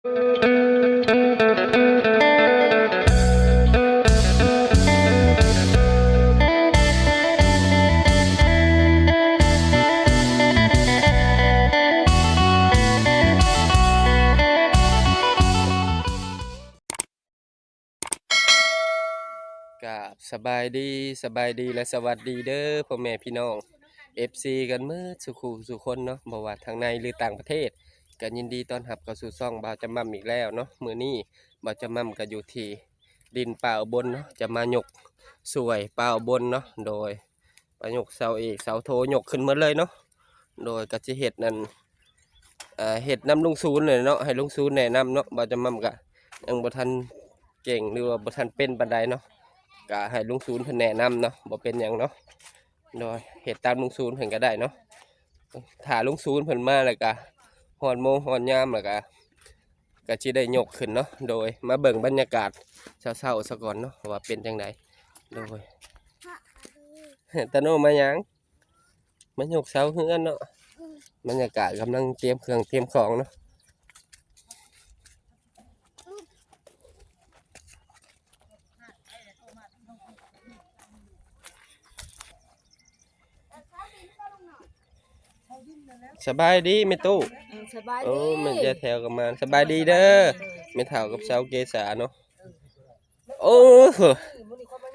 กับสบายดีสบายดีและสวัสดีเด้อพ่อแม่พี่น้อง FC กันเมื่อสุขูสุคนเนาะบ่ว่าทางในหรือต่างประเทศ ก็ยินดีต้อนรับเข้าสู่ช่องบ่าวจำมั่มอีกแล้วเนาะมือนี้บ่าวจำมั่มก็อยู่ที่ดินป่าบลเนาะจะมาหยกสวยป่าบลเนาะโดยมายกเสาเอกเสาโทยกขึ้นหมดเลยเนาะโดยก็สิเฮ็ดนั่นเอ่อเฮ็ดนำลุงศูนเลยเนาะให้ลุงศูนแนะนำเนาะบ่าวจำมั่มก็ยังบ่ทันเก่งหรือว่าบ่ทันเป็นปานใดเนาะก็ให้ลุงศูนเพิ่นแนะนำเนาะบ่เป็นหยังเนาะโดยเฮ็ดตามลุงศูนเพิ่นก็ได้เนาะถ้าลุงศูนเพิ่นมาแล้วก็ ฮอนโมงฮอนยามหรอกะก็จะได้ยกขึ้นเนาะโดยมาเบิ่งบรรยากาศเช้าๆสะก่อนเนาะว่าเป็นจังไดโดยตาโนมายังมายกเสาเฮือนเนาะบรรยากาศกำลังเตรียมเครื่องเตรียมของเนาะ สบายดีแม่ตู้เออสบายโอ้ดีแมันจะแถวกันมาสบายดีเด้อไม่เท่ากับชาวเกษาเนาะโอ้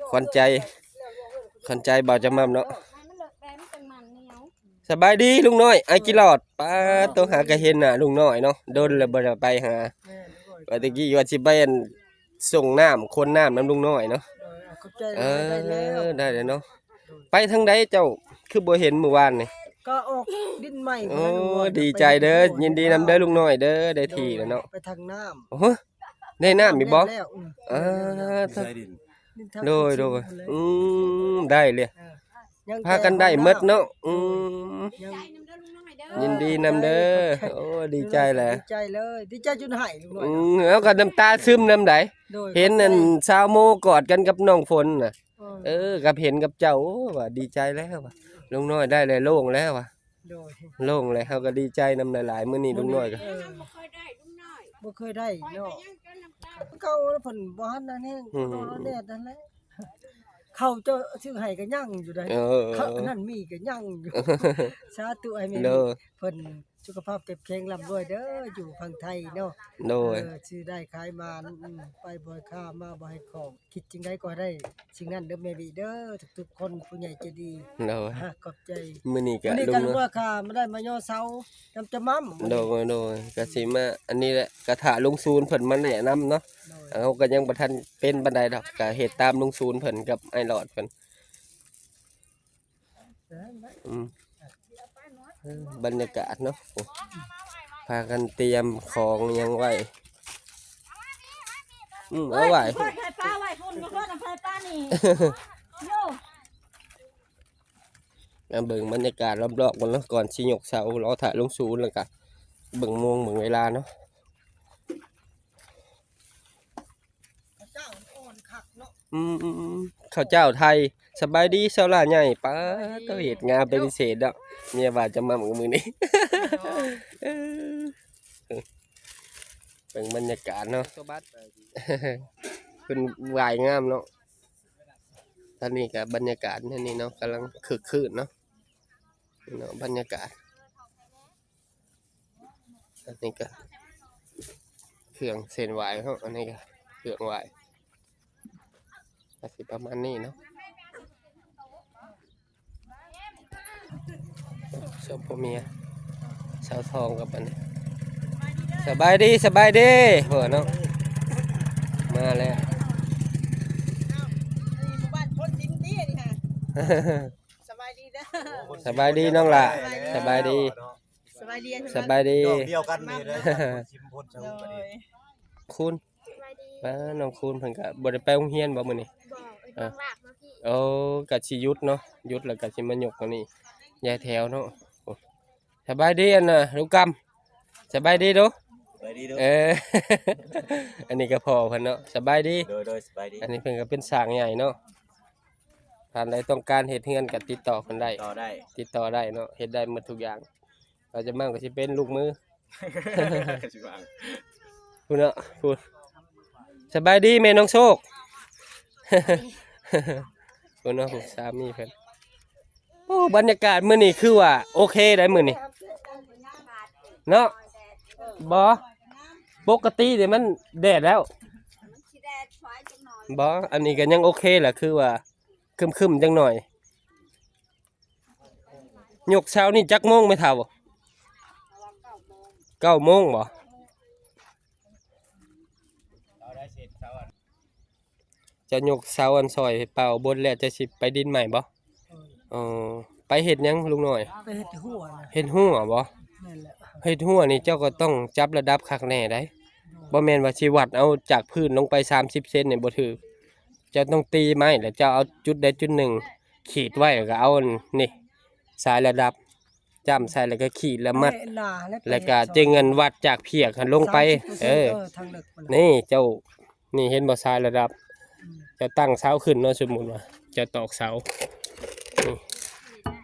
ขวัญใจขวัญใจบ่าวจะมั่มเนาะให้มันเลิกแปลมันจังมันเหนียวสบายดีลุงน้อยไอ้กิลอดป้าตัวหากระเห็นน่ะลุงน้อยเนาะโดนแล้วบ่ได้ไปหาว่าตะกี้ว่าสิไปอั่นส่งน้ำคนน้ำน้ำลุงน้อยเนาะ ขอบใจเอได้แล้วอได้เลยเนาะไปทางใดเจ้าคือบ่เห็นเมื่อวานนี่ ก็ออกดินใหม่โอ้ดีใจเด้อยินดีนำเด้อลุงน้อยเด้อได้ทีแล้วเนาะไปทางน้ำโอ้โหได้น้ำมีบ่แล้วอืมอ่าใส่ดินดินทางโดยโดยขึ้นเลยอืมได้เลยเออยังพากันได้หมดเนาะอืมยังใจน้ำเด้อลุงน้อยเด้อยินดีนำเด้อโอ้ดีใจแหละดีใจเลยดีใจจนหายลุงหน่อยอืมแล้วก็น้ำตาซึมน้ำไหลโดยเห็นนั่นสาวโมกอดกันกับน้องฝนน่ะเออเออกับเห็นกับเจ้าโอ้ว่าดีใจแล้วว่ะ ลุงน้อยได้เลยโล่งแล้วว่ะโดยโล่งเลยเฮาก็ดีใจนำหลายๆมื้อนี้ลุงน้อยก็ เออบ่เคยได้ลุงน้อยบ่เคยได้คอยเนาะไปยังจนน้ำตาเก่าแล้วเพิ่นบ่ฮันนั่นแฮงนอนแน่นั่นแหละเขาเจ้าชื่อให้ก็ยังอยู่ได้เออ เขาอันนั้นมีก็ยังอยู่ สาธุให้แม่เด้อ เพิ่น สุขภาพเก็บแข็งร่ำรวยเด้ออยู่ฝั่งไทยเนาะโดย เออซื้อได้ขายมาอืมไปบ่อยค่ามาบ่ให้ของ คิดจริงได้ก็ได้สิ่งนั้นเด้อแม่บีเด้อทุกๆคนผู้ใหญ่ใจดีโดยฮะขอบใจมื้อนี้ก็วันนี้ลุกันงน้อยว่าค่ามาได้มาย่อเสาจำจะมั่มโดยโดยก็สิมาอันนี้แหละกระถาลุงซูนเพิ่นมาแนะนำเนาะโดยเขาก็ยังบ่ทันเป็นบันไดดอกก็เฮ็ดตามลุงซูนเพิ่นกับไอ้หลอดเพิ่นอืมเออ บรรยากาศเนาะโอ้พากันเตรียมของหยังไว้อืมเอาไว้เพิ่นให้ป้าไว้พุ่นก็เพิ่นเอาให้ป้านี่โยมาเบิ่งบรรยากาศรอบๆกันเนาะก่อนสิยกเสารอถ่ายลงศูนย์แล้วก็เบิ่งโมงเบิ่งเวลาเนาะ เจ้าอ่อนคักเนาะ อืมข้าวเจ้าไทยสบายดีเซาล่าใหญ่ป้าต้าเฮ็ดงาเป็นพิเศษดอกเมียว่าจะมามื้อมื้อนี้เป็นบรรยากาศเนาะเป็นวายงามเนาะตอนนี้กับบรรยากาศนี่นี่เนาะกำลังคึกคืนเนาะเนาะบรรยากาศอันนี้ก็เครื่องเส้นไหวเขาอันนี้ก็เครื่องไหว ก็สิประมาณนี้เนาะชอบพ่อเมียสาวทองกับอันนี้สบายดีสบายดีเพื่อนเนาะมาแล้วบ้านคนดินดีนี่ฮะสบายดีเด้อสบายดีน้องล่ะสบายดีสบายดีสบายดีดอกเดียวกันนี่เลยชิมพนชมกันนี่คุณมาน้องคุณเพิ่นก็บ่ได้ไปโรงเรียนบ่มื้อนี้บ อกไอ้ดวงลากมาพี่โอ้ก็สิหยุดเนาะหยุดแล้วก็สิมายกอันนี้ยายแถวเนาะโอ้สบายดีอันน่ะลูกกำสบายดีเด้อไปดีเด้อเออ อันนี้ก็พอเพิ่นเนาะสบายดี โดยโดยสบายดีอันนี้เพิ่นก็เป็นสร้างใหญ่เนาะท่านใดต้องการเฮ็ดเฮือนก็ติดต่อเพิ่นได้ ต่อได้ติดต่อได้เนาะเฮ็ดได้หมดทุกอย่างเราจะมั่งก็สิเป็นลูกมือสิว่าพูดเนาะพูดสบายดีแม่น้องโชค พูดเนาะพูดสามีเพิ่นโอ้บรรยากาศมื้อนี้คือว่า โอเคได้มื้อนี้เนาะบ่ปกติเดี๋ยวมันแดดแล้วสิแดดฝอยจังหน่อยบ่อันนี้ก็ยังโอเคแหละคือว่าครึมๆจังหน่อยยกเช้านี่จักโมงไม่เท่าบ่ระวังเก้าโมงเก้าโมงบ่ เราได้เสร็จเช้าอัน จะยกเสาอันซอยเปล่าบนแล้วจะสิไปดินใหม่บ่เออไปเฮ็ดหยังลุงหน่อยไปเฮ็ดหัวนะเฮ็ดหัวบ่นั่นแหละเฮ็ดหัวนี่เจ้าก็ต้องจับระดับคักแน่ได้บ่แม่นว่าสิวัดเอาจากพื้นลงไป 30เซนนี่บ่ถือเจ้าต้องตีไม้แล้วเจ้าเอาจุดใดจุดหนึ่ง ขีดไว้แล้วก็เอานี่สายระดับจ้ำใส่แล้วก็ขีดแล้วมัด หนาและแล้วก็เจงเงินวัดจากเพียกหันลงไป30%เออทางเลิกมันนี่เจ้า นี่เห็นบ่ทรายระดับ จะตั้งเสาขึ้นเนาะสมมุติว่าจะตอกเสา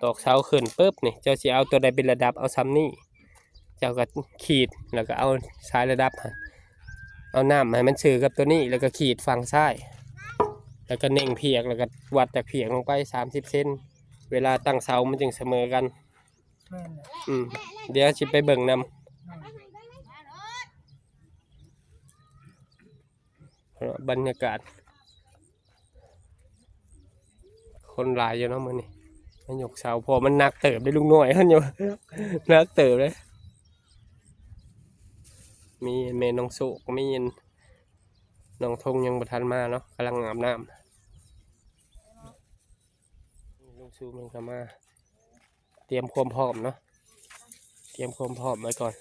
ตอกเสาขึ้นปุ๊บนี่เจ้าสิเอาตัวใดเป็นระดับเอาซ้ำนี่เจ้าก็ขีดแล้วก็เอาสายระดับเอาน้ำให้มันสื่อกับตัวนี้แล้วก็ขีดฝั่งซ้ายแล้วก็เน่งเพียกแล้วก็วัดจากเพียกลงไป30เซนเวลาตั้งเสามันจึงเสมอกันอืมเดี๋ยวสิไปเบิ่งนำบรรยากาศ คนลายอยู่เนาะมื้อนี้มันยกเสาพอมันหนักเติบได้ลุงน้อยมันอยู่หนักเติบเลยมีเมน้องสุกมีนน้องทงยังบ่ทันมาเนาะกำลังอาบน้ำลุงสูมันก็มา เตรียมความพร้อมเนาะเตรียมความพร้อมไว้ก่อน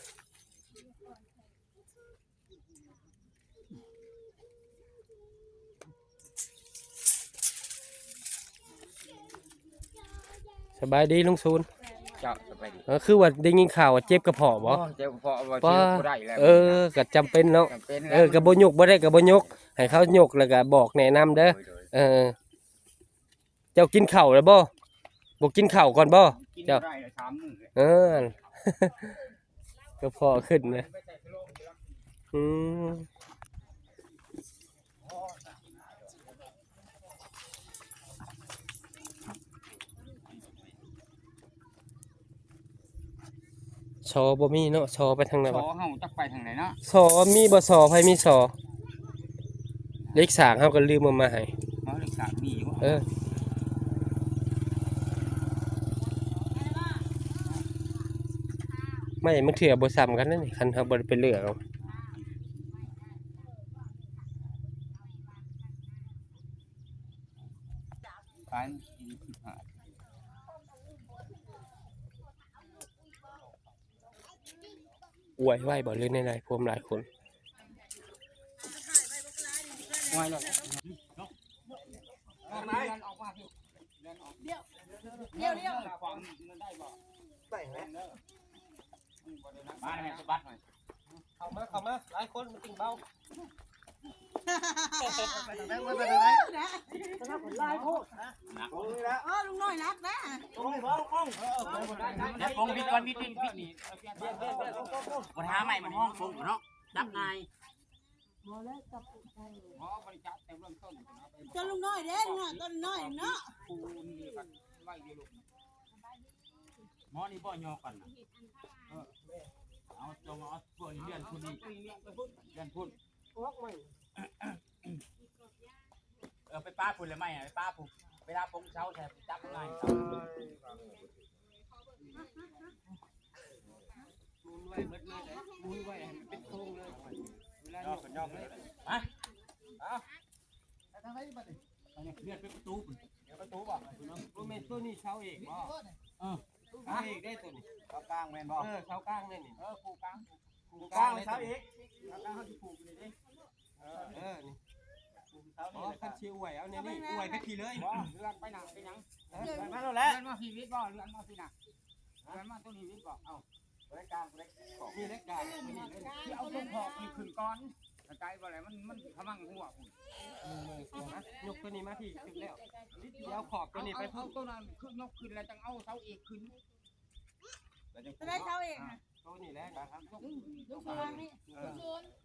สบายดีลุงซูนเจ้าสบายดีเออคือว่าได้ยินข่าวว่าเจ็บกระเพาะบ่ เจ้าพอว่าว่าเชื่อบ่ได้แล้วเออก็จำเป็นเนาะ จำเป็นเออกระบ่ยกบ่ได้กระบ่ยก ให้เขายกแล้วก็บอกแนะนำเด้อ เออ เจ้ากินข้าวแล้วบ่บ่กินข้าวก่อนบ่ กินเจ้าบ่ได้เลยสามมื้อเลยเออ ก็พอขึ้นนะ อืม ชอบ่มีเนาะชอไปทางไหนขวะอเฮาจักไปทางไหนเนาะสอมีบ่สอไผมีสอเลขสามเฮาก็ลืมเอามาให้เฮาเลขสามมีอยู่เออไม่มันเถื่อบ่ซ้ำกันนั่นนี่คันเฮาบ่ได้ไปเลือกเอา ขายกินสิบห้า อวยไว้บ่เลยในหลยพวมหลายคนไว้แล้วออกมาออกมาพี่เดี๋ยวเดี๋ยวเดี๋ยวได้บ่ไปแล้วมาให้สะบัดหน่อยเข้ามาเข้ามาหลายคนมันติงเบา เออลุงน้อยนักนะเดี๋ยวปงวิทย์ก่อนวิทย์วิทย์วิทย์นี่ปัญหาใหม่มันห้องปงเนาะจับไงอ๋อบริจาคแต่เริ่มต้นเจ้าลุงน้อยเด้ลุงน้อยต้นน้อยเนาะปูนี่กันไว้ดีลูกหมอนี่บ่ยอกันนะเออเอาจงเอาพวกนี้เลื่อนพุ่นนี่เลื่อนพุ่น เออไปป้าพุ่นเลยไหมอะไปป้าพุ่นเวลาปงเช้าแทบจับง่ายยอกกันยอกเลยฮะเอาทางไหนบัดนี้อันนี้เลื่อนไปประตูพุ่นเดี๋ยวประตูบ่บ่แม่นตัวนี้เสาเอกบ่เออเสาเอกได้ตัวนี้เข้ากลางแม่นบ่เออเสากลางนี่นี่เออปูกลางกูปูกลางเลยเสาอีกเสากลางเขาสิผูกนี่ดิ เออเออนี่เสาอ๋อนี่คันสิอวยเอาเนี่ยนี่อวยไปทีเลยบ่เลื่อนไปหนังไปหยังเลื่อนมาแล้วแหละเลื่อนมาชีวิตบ่เลื่อนมาสิหนักเลื่อนมาตัวนี้วิทย์บ่เอ้าบริการบริการมีเล็กกาตัวนี้เลยที่เอาต้นหอกนี่ขึ้นก่อนกระจายบ่แล้วมันมันขมังหัวพุ่นนะยกตัวนี้มาที่ถึงแล้วเดี๋ยวขอบตัวนี้ไปเอาพุ่เอาตัวนั้นขึ้นยกขึ้นแล้วจังเอาเสาเอกขึ้นแล้วจังจะได้เช้าเองนะ ตัวนี้แหละครับยกลุงสวนนี่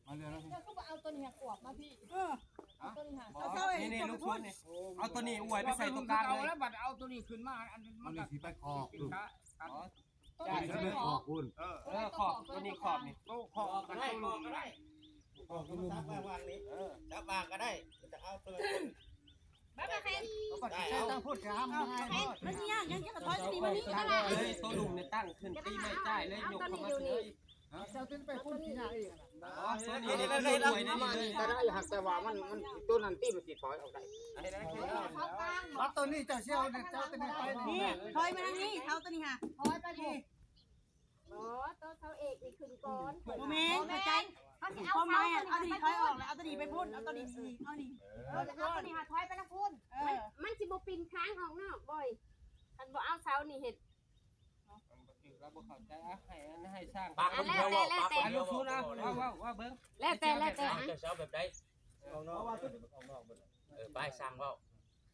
มาเรือแล้วเนี่ยกวบมาพี่เออเอาตัวนี้หานี่นี่ลูกชุดนี่เอาตัวนี้อวยไปใส่ตรงกลางเอาเลยแล้วบัดเอาตัวนี้ขึ้นมาอันมันก็สิไปคอกกินขาตัวนี้สิไปคอกคุณเออเออขอบตัวนี้ขอบนี่โตคอบก็ได้คอบก็ได้คอบกคุณซับวางนี้ซับวางก็ได้จะเอาตัว ต้องพูดครับมันสิยากยังจะถอยตีมันนี่ก็ได้เลยตัวลุงเนี่ยตั้งขึ้นตีไม่ได้เลยยกเข้ามาเลยเจ้าถึงไปพูดที่หน้าอีกอ๋อตัวนี้นี่เลยอวยนี่เลยก็ได้หักแต่ว่ามันมันตัวนั้นตีมันสิถอยออกได้รับตัวนี้เจ้าเชี่ยวเนี่ยเจ้าตัวนี้ไปนี่ถอยมาทางนี้เท้าตัวนี้ค่ะถอยไปพี่อ๋อตัวเขาเอกนี่ขึ้นก่อนโมเมนต์เข้าใจ เขาสิเอาไม้เอาตัวนี้ถอยออกแล้วเอาตัวนี้ไปพุ่นเอาตัวนี้เอานี่เอาตัวนี้หาถอยไปนะคุณเอมันอมันสิบ่ปีนค้างออกนอกบ่อยคันบ่เอาเสานี่เห็ดเราบ่เข้าใจอะให้ให้สร้างปากคนเดียวบอกปากคนอะเดีลูยวกชุดนะว่าว่าว่าเบิ่งแล้วแต่แล้วแต่อะจะเช้าแบบใดเออไปสั่งเว้า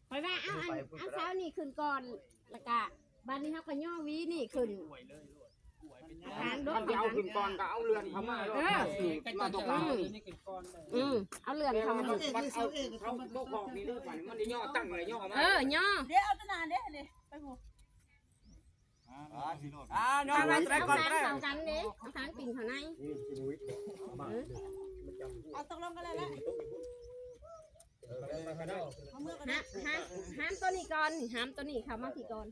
คอยว่าเอาอันเอาเสานี่ขึ้นก่อนแล้วก็บัดนี้เฮาก็ย่อวีนี่ขึ้น ทางโดมันนจะเอาขึ้นก่อนก็เอาเรือนเข้ามาเออมาตรงกลางอืมเอาเลื่อนเข้ามามันเอาเขาโตคอกนี่เด้อไปมันได้ย่อตั้งเลยย่อมาเออย่อเดี๋ยวเอาตัวนั้นเดี๋ยวเลยไปพุ่นอ่าย่อเอามาทางแต่ก่อนก็ได้เข้ากันเด้เอาทางปิ่นเข้าในเอาตกลงกันเลยแหละเอามือกันห้ามห้ามห้ามตัวนี้ก่อนห้ามตัวนี้เข้ามาที่ก่อน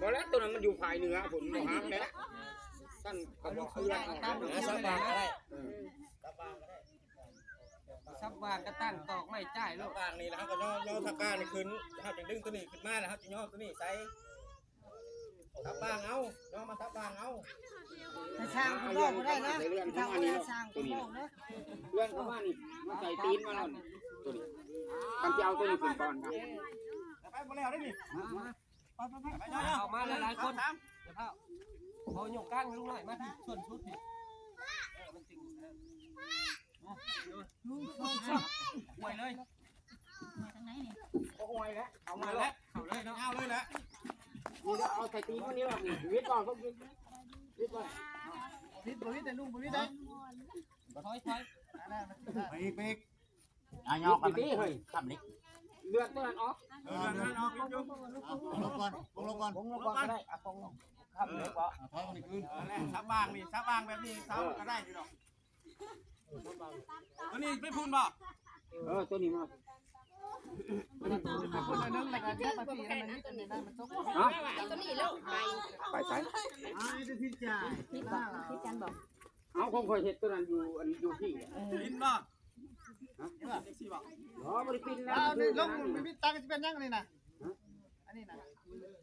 บ่แล้วตัวนั้นมันอยู่ภายเหนือผมบ่ห้ามแล้วท่านก็บอกเรือนเอาซับวางก็ได้ซับวางก็ตั้งตอกไม่จ่ายลูซักบวางนี่แล้วก็ย่อย่อทักก้านี่ขึ้นถ้าจะดึงตัวนี้ขึ้นมาแล้วจะย่อตัวนี้ใส่ซับวางเอาย่อมาซับวางเอาถ้าช่างคุณบอกก็ได้นะทางเรือช่างคุณบอกนะเรือนเข้ามานี่มันใส่ตีนมาแล้วนี่ตัวนี้กันจะเอาตัวนี้ขึ้นก่อนครับไปหมดแล้วได้นี่ เอามาหลายๆคนเดี๋ยวเข้าพอยกกลางลุงหน่อยมาที่ส่วนชุดนี่เออมันจึงอวยเลยทางไหนนี่ก็อวยแล้วเอามาแล้วเข้าเลยเนาะเอาเลยนะนี่ก็เอาใส่ตีนมานี่แล้วนี่วิทย์ก่อนก็วิทย์วิทย์ก่อนพิษบ่พิษแต่นุ่งบ่พิษได้ถอยถอยไปอีกไปอีกอะยอกกันดิเฮ้ยทำนี่ เลือดตัวนั้นออกเออเดินออกยกยกลงก่อนลงก่อนผมก็ก็ได้อะผมทำเลยวก็ถอยคนนี้คืนซับวางนี่ซับวางแบบนี้ซับก็ได้อยู่ดอกตัวนี้ไม่พูนบ่เออตัวนี้มาคนละนึงแล้วก็แค่ปฏิมันนี่ตัวนี้นะตัวนี้แล้วไปไปใส่อ้ายจะพิจารพี่บอกพี่จันบอกเอาคงเคยเห็ดตัวนั้นอยู่อันอยู่ที่ลินบ่ อ๋อบริปินแล้อ้านี่ลงมีพิษตังจะเป็นยังนี่นะอันนี้นะ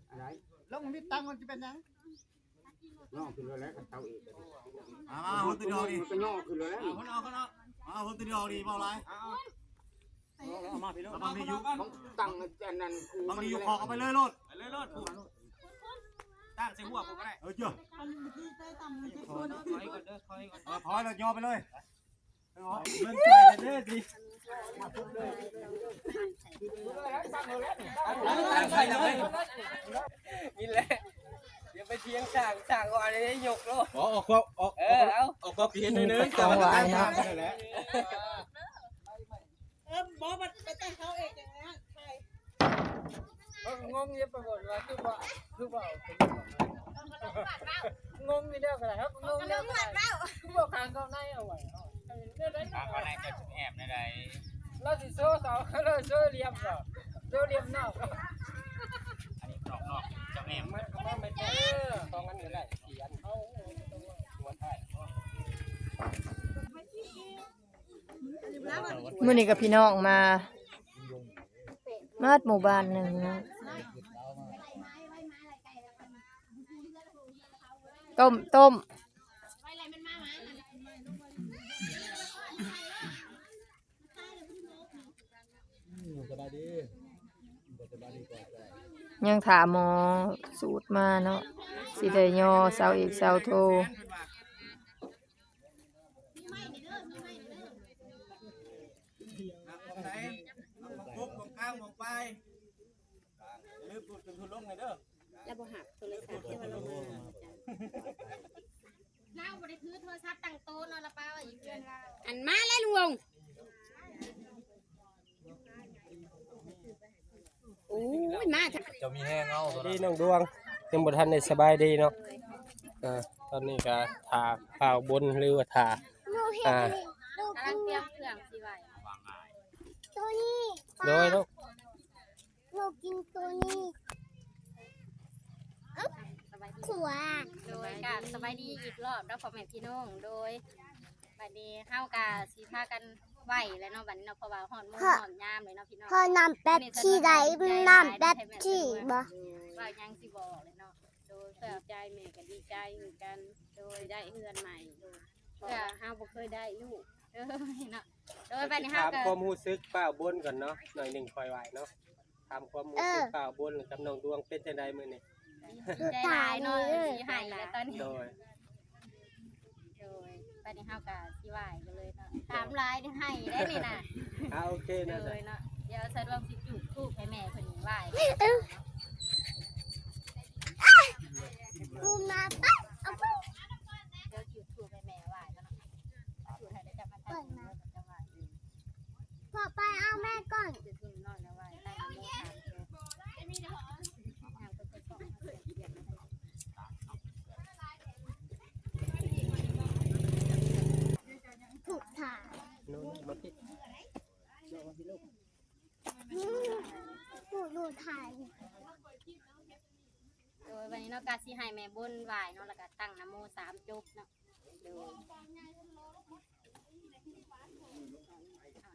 อะไรลงมีพิษตังมันจะเป็นยังย่องขึ้นเลยแล้วกันเตาเอกมามาคนตัวเดียวดิมันก็ย่อขึ้นเลยแล้วคนเอาคนเอาเอาคนตัวเดียวดิเบาไรมาพี่น้องบางทีอยู่ของตังอันนั้นคือบางทีอยู่คอเอาไปเลยโลดไปเลยโลดตั้งใส่หัวผมก็ได้เออเจ้าคนที่ได้ต่ำที่คนถอยก่อนเด้อถอยก่อนเออถอยแล้วย่อไปเลย เล่นไปเด้อสิตั้งใส่เลยนี่แหละเดี๋ยวไปเทียงช่างช่างก่อนเลยยกโลอ๋อออกก็ออกเออเอาออกก็เพี้ยนนิดนึงจังหวะนะแหละเออหมอมันไปแต่งเขาเองอย่างนั้นใช่งงเย็บไปหมดว่าคือว่าคือว่างงนี่เด้อก็ได้ครับงงเด้อก็ได้คือบ่คางเข้าในเอาไว้เด้อได้ ทางอะไรจะแอบในใดเราสิโซ่เสาเราโซ่เหลี่ยมเสาโซ่เหลี่ยมนอกอันนี้นอกนอกจะแอบมันก็ไม่เจอตองกันก็ได้เขียนเอาหัวไทยมื่อนี้กับพี่น้องมา มาดหมู่บ้านหนึ่งนะต้มต้ม ยังถามหมอสูตรมาเนาะสิได้ยอเสาอีกเสาโทไหนมองปุ๊บมองกลางมองไปลืมพูดถึงทุนลงเลยเด้อแล้วบ่หักโทรศัพท์ที่ว่าลงเราบ่ได้ถือโทรศัพท์ตั้งโต๊ะเนาะละป้าว่าอยู่เพื่อนเราอันมาแล้วลุง โอ้ยมาจ้ะจะมีแห้งเอาดีน้องดวงยังบ่ทันได้สบายดีเนาะอ่าตอนนี้ก็ถาข่าวบนหรือว่าถาอ่ากำลังเตรียมเครื่องสิไว้ตัวนี้โดยลูกเรากินตัวนี้สบายดีขวาโดยกะสบายดีอีกรอบแล้วพ่อแม่พี่น้องโดยบัดนี้เฮากะสิพากัน ไหวแล้วเนาะบัดนี้เนาะเพราะว่าฮ้อนมื้อฮ้อนยามเลยเนาะพี่น้องพอนำแป๊บที่ใดน้ำแป๊บที่บ่ว่ายังสิบอกเลยเนาะโดยเพื่อใจแม่ก็ดีใจเหมือนกันโดยได้เฮือนใหม่เพื่อเฮาบ่เคยได้ลูกเด้อเนาะโดยบัดนี้เฮาถามก็ความรู้สึกป้าบนก่อนเนาะหน่อยหนึงคอยไหวเนาะถามความรู้สึกป้าบนกับน้องดวงเป็นจังไดมื้อนี้ใจหลายเนาะสิให้แล้วตอนนี้โดยโด ยบัดนี้เฮาก็สิไหว้กันเลยเนาะถามหลายนี่ให้ได้นี่น่ะอ่าโอเคโดนะยเนาะเดี๋ยวสะดวกสิจุดธูปให้แม่เพิ่นไหว้กูมาปั๊บเอาไปเดี๋ยวจุดธูปให้แม่ไหว้กันเนาะจุดให้ได้จับมาตั้งเนาะจะไหว้ พอไปเอาแม่ก่อน จุดธูปนอนแล้วไหว้ตั้งนะโมสามจบอ่าเพิ่นก็ส่งมาเสียงเสียงมาให้ ถูกถ่าย โน่นมาพี่ ถูกดูถ่าย โดยวั นี้เนาะกาสิให้แม่บนไหว้เนาะแล้วก็ตั้งนะโมสามจบเนาะโดย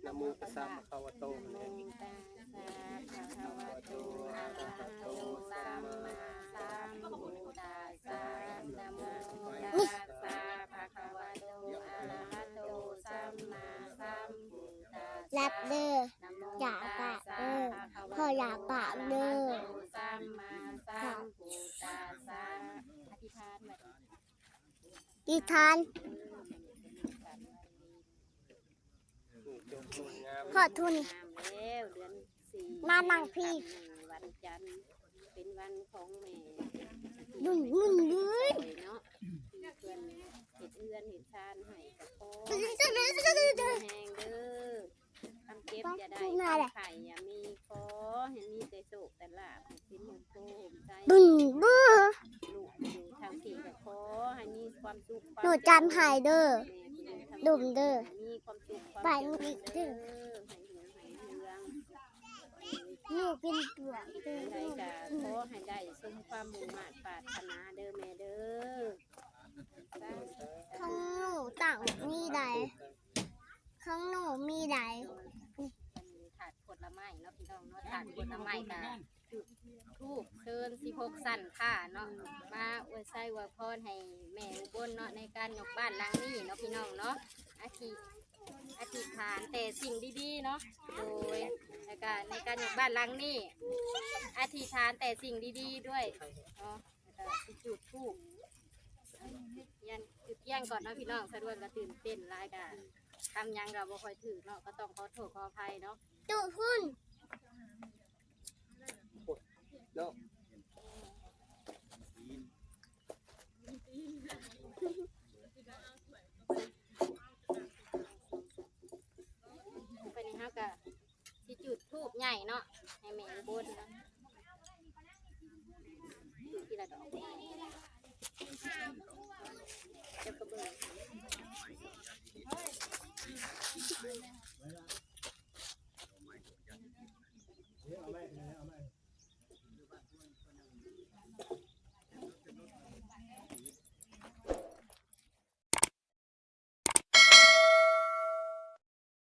นะโมตัสสะภะคะวะโตนะโมตัสสะภะคะวะโตอะระหะโตสัมมาสัมพุทธัสสะนะโมตัสสะภะคะวะโตอะระหะโตสัมมาสัมพุทธัสสะรับเด้อนะโมอย่าปะตัสสะเด้อ ดิทานจงงงามขอทุนงามแล้วเดือนสี่มานั่งพี่ วันจันทร์เป็นวันของแม่ดุนดุนดุสนวยเนาะที่เพื่อนเห็ดเอื้อนเห็ดชานให้กับพ่อแห้งเด้อทำเก็บอย่าได้ทำไข่อย่ามีขอเห็นมีแต่โศกแต่ลาบให้เป็นหมโทมใจ ดุนบู ลูกอยู่ทางที่กับขอให้มี ความสุขหนูจำหายเด้อดุมเด้อ มีความสุขความไปนี่เด้อให้เหลือให้เหลืองหนูกินตัวเด้อได้กะขอให้ได้สมความมุ่งมั่นปรารถนาเด้อแม่เด้อข้างหนูต่างมีใดข้างหนูมีใดมันมี ถาดผลไม้เนาะพี่น้องเนาะถาดผลไม้กะจุดทูบเชิญสิพกสั่นค่ะเนาะมาอวยไส้อวยพรให้แม่อุบลเนาะในการยกบ้านหลังนี้เนาะพี่น้องเนาะอาทิอธิฐานแต่สิ่งดีๆเนาะโดยในการในการยกบ้านหลังนี้อธิฐานแต่สิ่งดีๆด้วยเนาะจุดทูบยันจุดเที่ยงก่อนเนาะพี่น้องสะดวกก็ตื่นเต้นหลายกะ ทำหยังก็บ่ค่อยถือเนาะก็ต้องขอโทษขออภัยเนาะจุพุ่น เนาะ